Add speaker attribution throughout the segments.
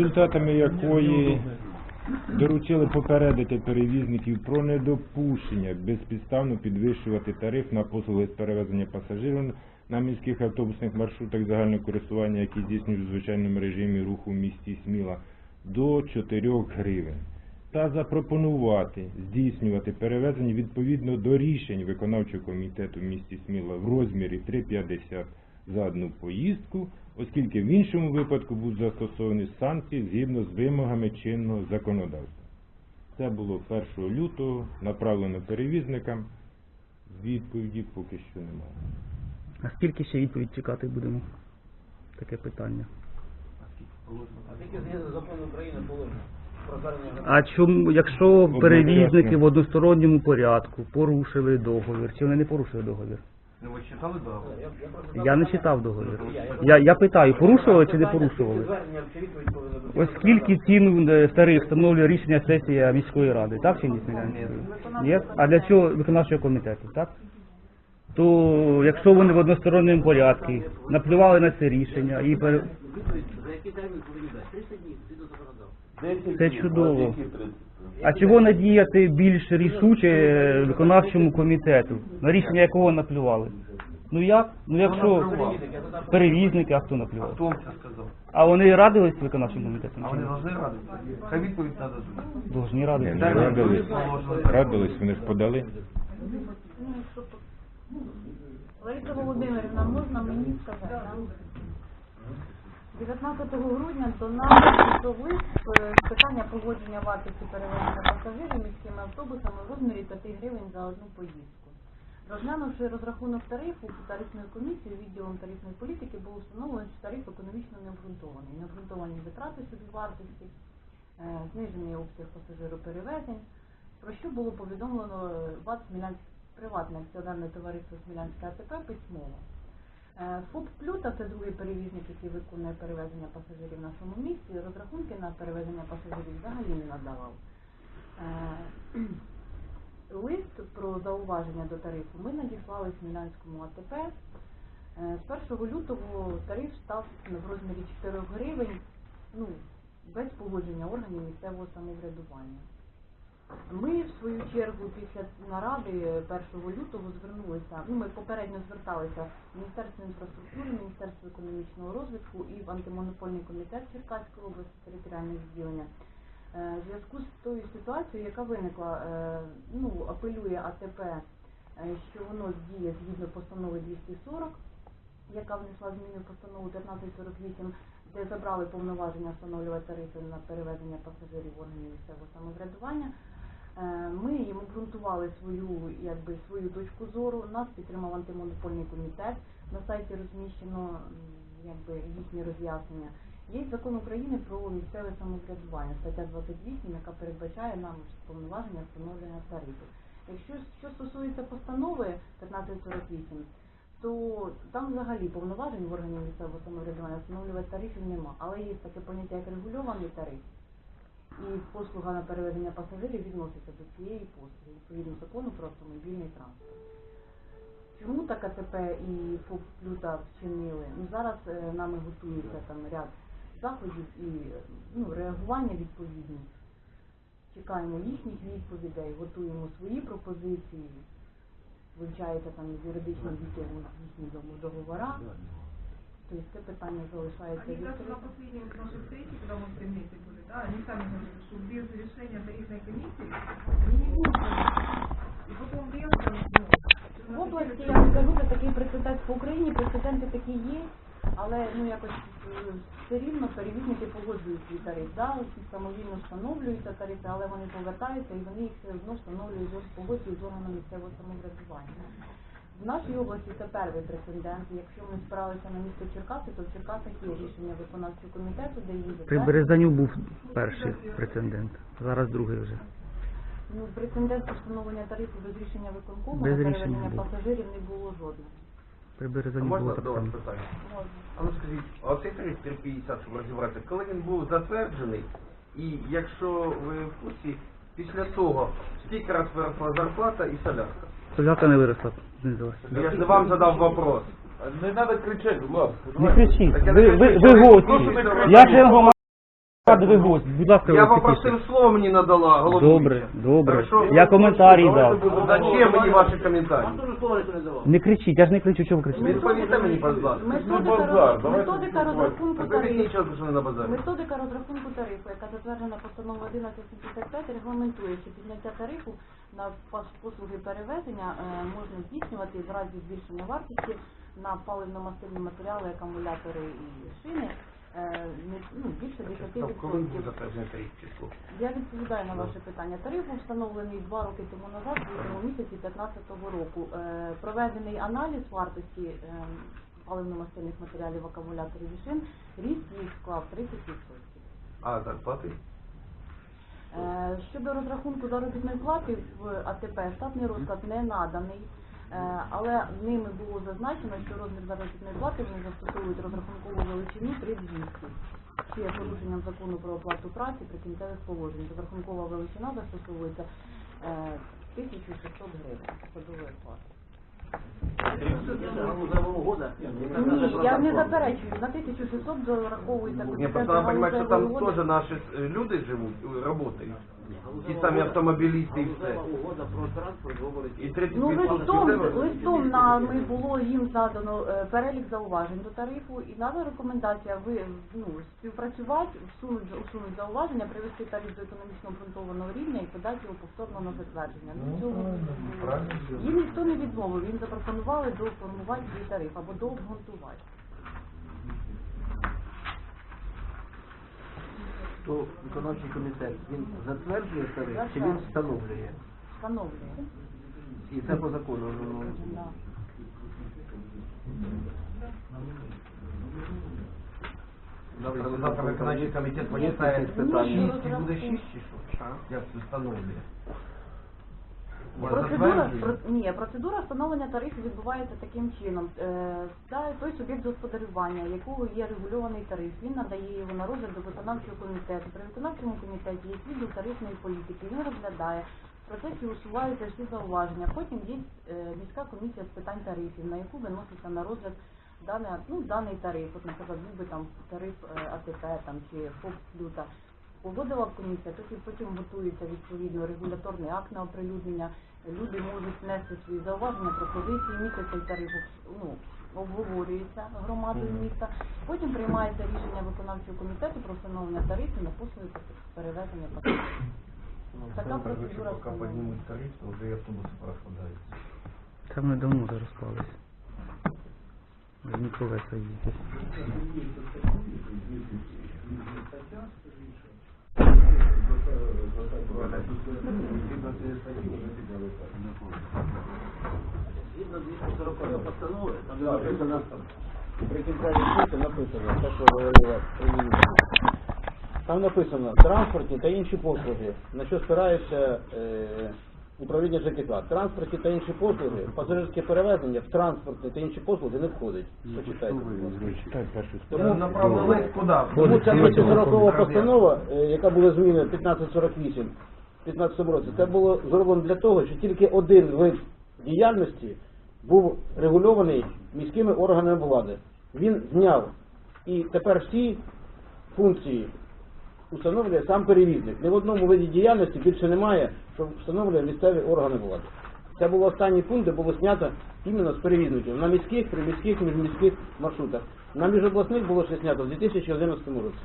Speaker 1: результатами якої доручили попередити перевізників про недопущення безпідставно підвищувати тариф на послуги з перевезення пасажирів на міських автобусних маршрутах загального користування, які здійснюють в звичайному режимі руху в місті Сміла, до 4 гривень. Та запропонувати здійснювати перевезення відповідно до рішень виконавчого комітету в місті Сміла в розмірі 3,50 за одну поїздку, оскільки в іншому випадку будуть застосовані санкції згідно з вимогами чинного законодавства. Це було 1 лютого, направлено перевізникам. Відповіді поки що немає.
Speaker 2: А скільки ще відповідь чекати будемо? Таке питання.
Speaker 3: А згідно закону України положено.
Speaker 2: А чому, якщо перевізники в односторонньому порядку порушили договір, чи вони не порушили договір?
Speaker 4: Ну ви читали договор?
Speaker 3: Я,
Speaker 2: не читав договір. Я, я питаю, порушували чи не порушували? Оскільки ціну тариф встановлює рішення сесія міської ради, так чи ні? Ні? А для чого виконавчого комітету, так? То якщо вони в односторонньому порядку наплювали на це рішення і пере...
Speaker 3: За який термін повинні дати? 300 днів, згідно законодавства.
Speaker 2: це чудово. А чого не діяти більш рішуче е, виконавчому комітету, на рішення якого наплювали? Ну як? Ну якщо перевізники, а хто наплював?
Speaker 4: Хто це сказав?
Speaker 2: А вони радились виконавчим комітетом?
Speaker 4: А вони завжди радитися. Хай відповідь нададуть.
Speaker 2: Должні
Speaker 1: Ні,
Speaker 2: радитись.
Speaker 1: не радились, радились, вони ж подали.
Speaker 5: Лариса Володимирівна, можна мені сказати? 19 грудня до нас прийшов е, питання погодження вартості перевезення пасажирів міськими автобусами в розмірі 5 гривень за одну поїздку. Розглянувши розрахунок тарифу тарифною комісією відділом тарифної політики, було встановлено, що тариф економічно необґрунтований. Необґрунтовані витрати собівартості, е, знижений обсяг пасажироперевезень, про що було повідомлено е, ВАТ Смілянське приватне акціонерне товариство Смілянське АТП письмово. Е, ФОП Плюта, це другий перевізник, який виконує перевезення пасажирів в нашому місті, розрахунки на перевезення пасажирів взагалі не надавав. Е, Лист про зауваження до тарифу ми надіслали Смілянському АТП. Е, З 1 лютого тариф став в розмірі 4 гривень, ну, без погодження органів місцевого самоврядування. Ми, в свою чергу, після наради 1 лютого звернулися, ну, ми попередньо зверталися в Міністерство інфраструктури, Міністерство економічного розвитку і в антимонопольний комітет Черкаської області територіальне відділення. Е, В зв'язку з тою ситуацією, яка виникла, е, ну, апелює АТП, е, що воно діє згідно постанови 240, яка внесла зміни в постанову 1548, де забрали повноваження встановлювати тарифи на перевезення пасажирів органів місцевого самоврядування. Е, Ми їм обґрунтували свою, якби, свою точку зору. Нас підтримав антимонопольний комітет. На сайті розміщено якби, їхні роз'яснення. Є закон України про місцеве самоврядування, стаття 28, яка передбачає нам повноваження встановлення тарифів. Якщо що стосується постанови 1548, то там взагалі повноважень в органів місцевого самоврядування встановлювати тарифів нема. Але є таке поняття як регульований тариф. І послуга на перевезення пасажирів відноситься до цієї послуги, відповідно закону про автомобільний транспорт. Чому так АТП і ФОП Плюта вчинили? Ну, зараз е, нами готується там ряд заходів і ну, реагування відповідні. Чекаємо їхніх відповідей, готуємо свої пропозиції, вивчається там з юридичним відділом їхні дому- договора. Тобто це питання залишається
Speaker 6: Они даже на вот нашей встрече, когда мы вместе были, да, они сами говорили, что без решения тарифной комиссии они не будут. И потом резко, ну,
Speaker 5: В області, я скажу, це такий прецедент по Україні, прецеденти такі є, але ну якось е, все рівно перевізники погоджують свій тариф. Да, самовільно встановлюються тарифи, але вони повертаються і вони їх все одно встановлюють з погоджують з органом місцевого самоврядування. В нашій області це перший прецедент. Якщо ми спиралися на місто Черкаси, то в Черкасах є рішення виконавчого комітету, де їм
Speaker 2: При Березаню був перший прецедент, зараз другий вже.
Speaker 5: Ну, прецедент встановлення тарифу без рішення виконкому
Speaker 2: Без
Speaker 5: на
Speaker 2: рішення
Speaker 5: переведення
Speaker 2: було.
Speaker 5: пасажирів не було жодного.
Speaker 2: При Березані було
Speaker 4: можна
Speaker 2: так
Speaker 4: до вас
Speaker 2: само.
Speaker 4: питання?
Speaker 5: Можна.
Speaker 4: А ну скажіть, а оцей тариф 350, щоб розібратися, коли він був затверджений, і якщо ви в курсі, після того скільки раз виросла зарплата і солярка?
Speaker 2: Солярка не виросла.
Speaker 4: Я же вам задав вопрос.
Speaker 7: Не надо кричать, будь.
Speaker 2: Не кричіть,
Speaker 4: я
Speaker 2: ви, ви, ви
Speaker 4: я
Speaker 2: гості. Я член ради гость, будь ласка,
Speaker 4: Я
Speaker 2: ви
Speaker 4: попросив слово мені надала головуюча.
Speaker 2: Добре, добре.
Speaker 4: Хорошо?
Speaker 2: Я коментарі дав.
Speaker 4: Зачем мені ваші коментарі?
Speaker 3: Не давав.
Speaker 2: Не кричіть, я ж не кричу, чого ви кричите.
Speaker 4: Відповідьте мені, будь ласка.
Speaker 5: Методика,
Speaker 1: базар,
Speaker 5: роз- методика розрахунку
Speaker 4: Об'ясніть
Speaker 5: тарифу.
Speaker 4: нічого, що не на базарі.
Speaker 5: Методика розрахунку тарифу, яка затверджена постановою 1175, регламентує, що підняття тарифу на пас- послуги перевезення е, можна здійснювати в разі збільшення вартості на паливно-мастильні матеріали, акумулятори і шини ну, більше 10%.
Speaker 4: Коли буде затверджений тариф число?
Speaker 5: Я відповідаю на ваше питання. Тариф був встановлений два роки тому назад, в лютому місяці 2015 року. Е, Проведений аналіз вартості е, паливно-мастильних матеріалів, акумуляторів і шин, ріст їх склав 30%.
Speaker 4: А, зарплати?
Speaker 5: Е, Щодо розрахунку заробітної плати в АТП, штатний розклад не наданий, е, але ними було зазначено, що розмір заробітної плати вони застосовують розрахункову величину при 3200, що є порушенням закону про оплату праці прикінцевих положень. Розрахункова величина застосовується е, 1600 гривень садової плати. Ні, я не заперечую, на 1600 зараховується
Speaker 4: Ні, просто розуміти, що там теж наші е, люди живуть, е, працюють. Ті самі автомобілісти і все.
Speaker 3: Угода про транспорт говорить.
Speaker 4: І 30
Speaker 5: Ну, листом, листом нами було їм задано е, перелік зауважень до тарифу і дана рекомендація ви ну, співпрацювати, всунуть, усунуть зауваження, привести тариф до економічно обґрунтованого рівня і подати його повторно на затвердження. До цього їм ніхто не відмовив, їм запропонували доформувати свій тариф або дообґрунтувати.
Speaker 3: То виконавчий комітет, він затверджує тариф чи він встановлює?
Speaker 5: Встановлює.
Speaker 3: І це по закону. ну,
Speaker 5: Да.
Speaker 4: Завтра виконавчий комітет почитає
Speaker 3: питання?
Speaker 4: шість і буде шість чи що? Як встановлює?
Speaker 5: Процедура, про- ні, процедура встановлення тарифу відбувається таким чином. Е, Це той суб'єкт господарювання, якого є регульований тариф. Він надає його на розгляд до виконавчого комітету. При виконавчому комітеті є відділ тарифної політики. Він розглядає. В процесі усуваються всі зауваження. Потім є е, міська комісія з питань тарифів, на яку виноситься на розгляд дане, ну, даний тариф. От, наприклад, був би там тариф е, АТП там, чи ФОП Люта. Погодила комісія, тоді потім готується відповідно регуляторний акт на оприлюднення. Люди можуть внести свої зауваження, пропозиції, місяць цей тариф ну, обговорюється громадою міста. Потім приймається рішення виконавчого комітету про встановлення тарифів на послуги перевезення пасажирів. Така процедура
Speaker 4: Поки
Speaker 5: встановлення.
Speaker 4: піднімуть тариф, то вже і автобуси порозкладаються.
Speaker 2: Там ми давно вже розклались. Дмитровець їздить.
Speaker 3: Згідно 240 постанови, там написано, при кінцевій пункті написано, те, що Там написано транспортні та інші послуги, на що спирається е, управління ЖКХ. Транспортні та інші послуги, пасажирське перевезення в транспортні та інші послуги не входить. Почитайте.
Speaker 4: Тому направили куди?
Speaker 3: Тому ця
Speaker 2: Ходить,
Speaker 3: 240 постанова, е, яка була змінена 1548 в 15 році, це було зроблено для того, що тільки один вид діяльності був регульований міськими органами влади. Він зняв. І тепер всі функції встановлює сам перевізник. Ні в одному виді діяльності більше немає, що встановлює місцеві органи влади. Це був останній пункт, де було знято іменно з перевізників на міських, приміських, міжміських маршрутах. На міжобласних було ще знято в 2011 році.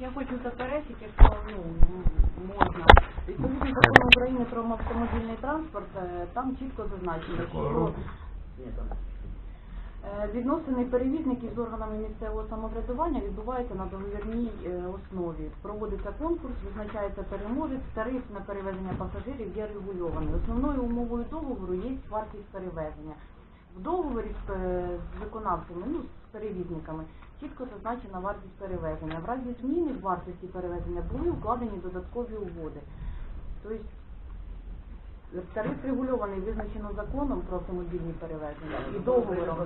Speaker 5: Я хочу заперечити, якщо ну, можна. Відповідно закону України про автомобільний транспорт, е, там чітко зазначено, що відносини перевізників з органами місцевого самоврядування відбуваються на договірній е, основі. Проводиться конкурс, визначається переможець, тариф на перевезення пасажирів є регульований. Основною умовою договору є вартість перевезення. В договорі з, е, виконавцями, ну, з перевізниками, чітко зазначена вартість перевезення. В разі зміни вартості перевезення були укладені додаткові угоди. Тобто тариф регульований, визначено законом про автомобільні перевезення і договором.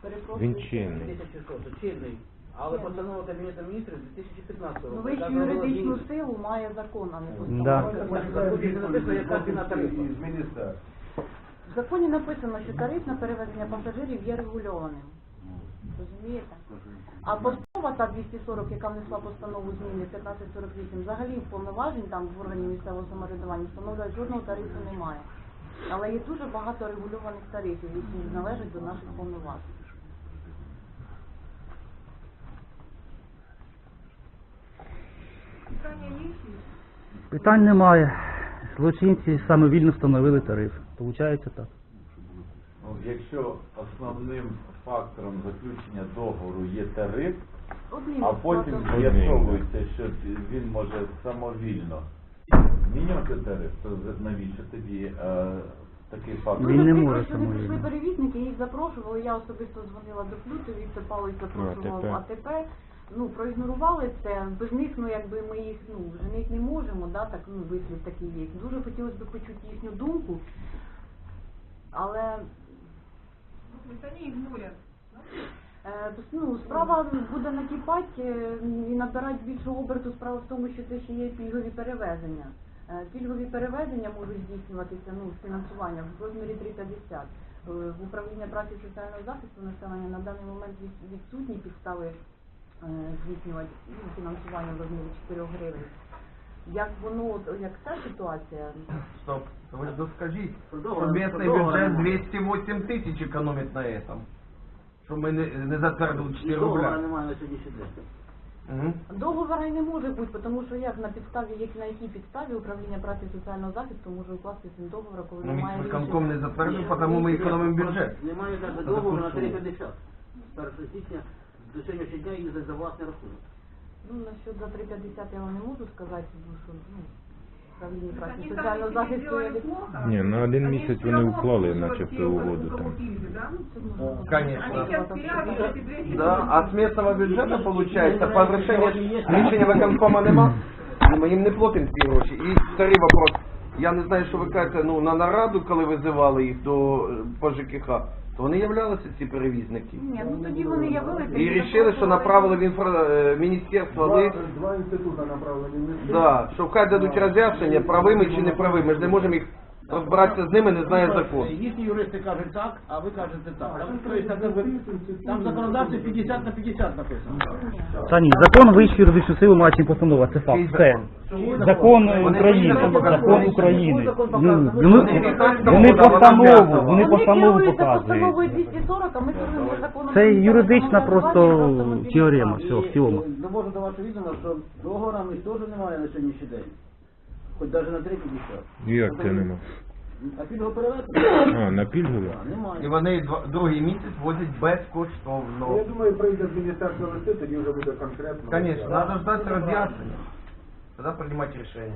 Speaker 5: Перепрошую.
Speaker 1: Він чинний.
Speaker 3: 2006, чинний. Але постанова Кабінету міністрів 2015 року.
Speaker 5: Ну, вищу юридичну силу має закон, а не
Speaker 2: Да.
Speaker 5: постанова.
Speaker 3: В законі написано, яка ціна тарифу.
Speaker 5: В законі написано, що тариф на перевезення пасажирів є регульованим. Розумієте? А постанова та 240, яка внесла постанову зміни 1548, взагалі повноважень там в органі місцевого самоврядування встановлювати жодного тарифу немає. Але є дуже багато регульованих тарифів, які належать до наших повноважень.
Speaker 6: Питання є?
Speaker 2: Питань немає. Злочинці самовільно встановили тариф. Получається так.
Speaker 7: Ну, Якщо основним фактором заключення договору є тариф, а потім з'ясовується, що він може самовільно змінювати тариф, то навіщо тоді е, такий фактор?
Speaker 2: Він не може
Speaker 5: що прийшли
Speaker 2: самовільно.
Speaker 5: перевізники, їх запрошували, я особисто дзвонила до Плюту, Віктор Павлович запрошував
Speaker 1: АТП.
Speaker 5: АТП. Ну, проігнорували це, без них, ну, якби ми їх, ну, женить не можемо, да, так, ну, вислів такий є. Дуже хотілося б почути їхню думку, але
Speaker 6: То есть они игнорят.
Speaker 5: Е, Ну, справа буде накипати е, і набирати більше оберту. Справа в тому, що це ще є пільгові перевезення. Е, Пільгові перевезення можуть здійснюватися ну, з фінансуванням в розмірі 350. Е, В управління праці соціального захисту населення на даний момент від- відсутні підстави здійснювати ну, фінансування в розмірі 4 гривень. Як воно, от, як ця ситуація,
Speaker 4: Стоп, вы же скажите,
Speaker 3: Что
Speaker 4: что
Speaker 3: договора-
Speaker 4: местный
Speaker 3: что договора
Speaker 4: бюджет
Speaker 3: немає.
Speaker 4: 208 тысяч экономит на этом. Что мы не, не затвердили 4
Speaker 3: Договора
Speaker 4: рубля.
Speaker 3: немає на сьогоднішній день.
Speaker 4: Мгм.
Speaker 5: Договора й не може бути, тому що як на підставі, як на якій підставі управління праці і соціального захисту може укласти цим договора, коли
Speaker 4: Ну,
Speaker 5: немає
Speaker 4: виконком не
Speaker 5: рішення.
Speaker 4: затвердив,
Speaker 3: Ні,
Speaker 4: потому мы
Speaker 3: ні,
Speaker 4: экономим
Speaker 3: ні,
Speaker 4: бюджет.
Speaker 3: Немає навіть
Speaker 4: За
Speaker 3: договору на
Speaker 4: таку суму.
Speaker 3: 350. З 1 січня до сьогоднішнього дня їздить за власний рахунок.
Speaker 5: Ну, насчет за 350 я вам не можу сказати, тому що, ну, управління праці соціального захисту я
Speaker 6: плохо.
Speaker 1: Ні, на один місяць вони уклали начебто угоду там.
Speaker 6: пильги.
Speaker 4: Конечно. Да, а с местного бюджета получается, по решению рішення виконкома нема, і ми їм не платимо ці гроші. І старий вопрос. Я не знаю, що ви кажете, ну на нараду, коли визивали їх до е, по ЖКХ, то вони являлися ці перевізники.
Speaker 5: Ні, ну тоді вони явилися.
Speaker 4: І вирішили, що направили в інфра... е, міністерство лист,
Speaker 8: Два інститути направлені в міністерство.
Speaker 4: да, що хай дадуть роз'яснення, правими чи неправими. Ми ж не можемо їх розбиратися з ними, не знає закон.
Speaker 3: Їхні юристи кажуть так, а ви кажете так. Там, там законодавці 50 на 50 написано.
Speaker 2: Та ні, закон вищу юридичну силу має чим постанова, це факт. Все. Закон України, закон України. Ну, Вони, вони постанову, вони постанову
Speaker 5: постановою
Speaker 2: показують.
Speaker 5: 240, а ми керуємося законом.
Speaker 2: Це юридична просто теорема, все, в цілому.
Speaker 3: Довожу до вашого відома, що договорами теж немає на сьогоднішній день. Хоч навіть на 350.
Speaker 1: Як це нема?
Speaker 3: А пільго перевезення?
Speaker 1: А, на пільгові?
Speaker 3: А, Немає.
Speaker 4: І вони два- другий місяць возять
Speaker 8: Ну, Я думаю, прийде з міністерства листи, тоді вже буде конкретно.
Speaker 4: Конечно, надо ждать роз'яснення. Тоді приймати рішення.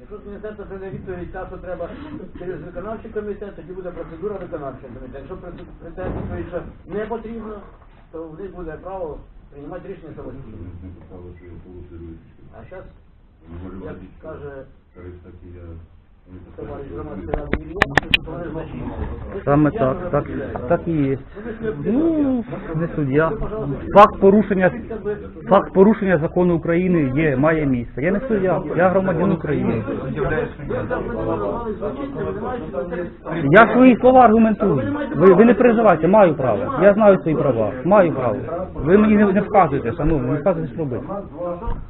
Speaker 3: Якщо з міністерства прийде відповідь, та, що треба через виконавчий комітет, тоді буде процедура виконавчого комітету. Якщо при- прийде відповідь, що не потрібно, то в них буде право приймати рішення самостійно. А зараз, як каже товариш громадський ради
Speaker 2: Саме так, так, так і є. Ну, не суддя. Факт порушення, факт порушення закону України є, має місце. Я не суддя, я громадянин України. Я свої слова аргументую. Ви, ви не переживайте, маю право. Я знаю свої права. Маю право. Ви мені не, не вказуєте, шановні, не вказуєте, що робити.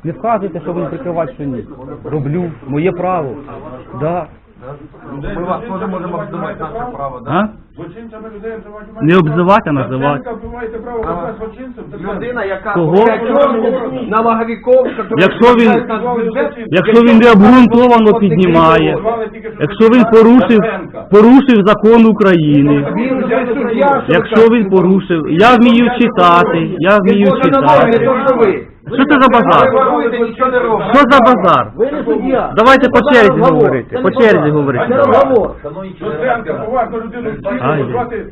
Speaker 2: Не вказуєте, що ви прикривати, що ні. Роблю. Моє право. Да.
Speaker 4: Ми вас теж можемо обдумати наше право, да?
Speaker 2: А?
Speaker 8: Злочинцями людей називають.
Speaker 2: Не обзивати, а називати.
Speaker 8: Ви право казати злочинцем? Це
Speaker 4: Людина, яка
Speaker 2: Кого?
Speaker 4: п'ять років налоговиков, який
Speaker 2: Якщо він-
Speaker 4: бюджет,
Speaker 2: Якщо він необґрунтовано піднімає, якщо він порушив, порушив закон України,
Speaker 4: Він вже суддя, що
Speaker 2: якщо він порушив, я вмію читати, я вмію
Speaker 4: Боже, на ноги, не то, що
Speaker 2: читати.
Speaker 4: ви.
Speaker 2: Що це за
Speaker 4: Ви
Speaker 2: базар?
Speaker 4: нічого не робите.
Speaker 2: Що за базар?
Speaker 3: Ви не суддя.
Speaker 2: Давайте по черзі говорити, по черзі говорити.
Speaker 3: Це.
Speaker 8: Доценка, поважно людину
Speaker 2: Ай.
Speaker 8: вчити, звати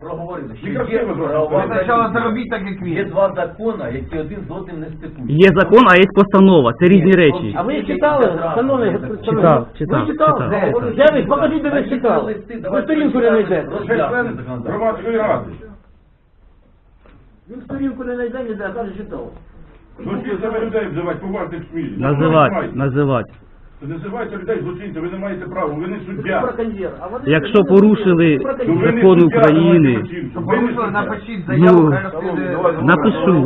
Speaker 9: проговорили, що є,
Speaker 8: звати.
Speaker 4: Ви спочатку заробіть так, як
Speaker 9: є
Speaker 4: він.
Speaker 9: два закони, які один з одним не стикують.
Speaker 2: Є закон, а є постанова. Це різні речі.
Speaker 3: А ви читали, шановний?
Speaker 2: Читав, читав,
Speaker 3: Ви читали?
Speaker 2: читав.
Speaker 3: Де ви? Покажіть, де ви читали. Ви сторінку не знайдете.
Speaker 8: Громадської ради.
Speaker 3: Він сторінку не знайде, ніде, а каже, читав.
Speaker 8: Злочинцями людей взивати, поважних смілі.
Speaker 2: Називати, називати.
Speaker 8: Називайте людей злочинцями, ви не маєте права, ви не суддя.
Speaker 3: вони-
Speaker 2: Якщо порушили
Speaker 8: Ну,
Speaker 2: закон України.
Speaker 4: Щоб порушили,
Speaker 8: суддя.
Speaker 4: напишіть заяву,
Speaker 2: Ну,
Speaker 4: хай
Speaker 2: напишу.